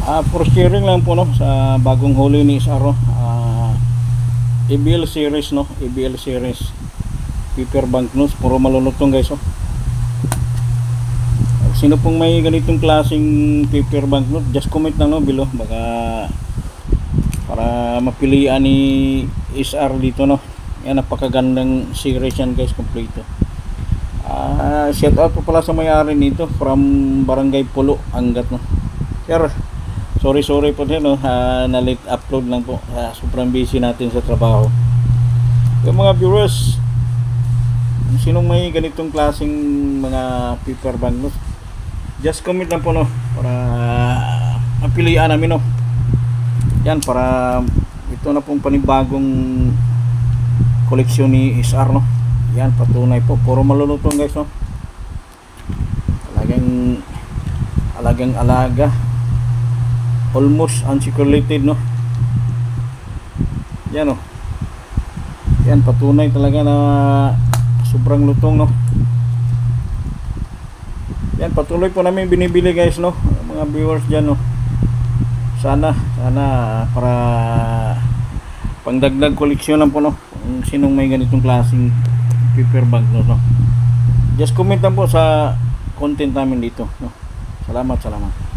Ah, for sharing lang po no sa bagong huli ni Saro. Ah, ABL series no, ABL series. Paper banknotes, puro malulutong guys oh. Sino pong may ganitong klaseng paper banknote, just comment lang no below baka para mapilian ni SR dito no. Yan napakagandang series yan guys, kompleto. Ah, shout out po pala sa may-ari nito from Barangay Pulo, Angat no. Sir, sorry sorry po din no, ah, na late upload lang po. Ah, sobrang busy natin sa trabaho. Yung mga viewers, sinong may ganitong klaseng mga paper banknotes, just comment lang po no para mapilian namin no. Yan para ito na pong panibagong koleksyon ni SR no. Yan patunay po, puro malulutong guys no. Alagang alagang alaga. Almost uncirculated no. Yan no. Yan patunay talaga na sobrang lutong no. Yan patuloy po namin binibili guys no. Mga viewers diyan no. Sana sana para pangdagdag koleksyon lang po no. Kung sinong may ganitong klaseng paper bag no, no. Just comment lang po sa content namin dito no. Salamat, salamat.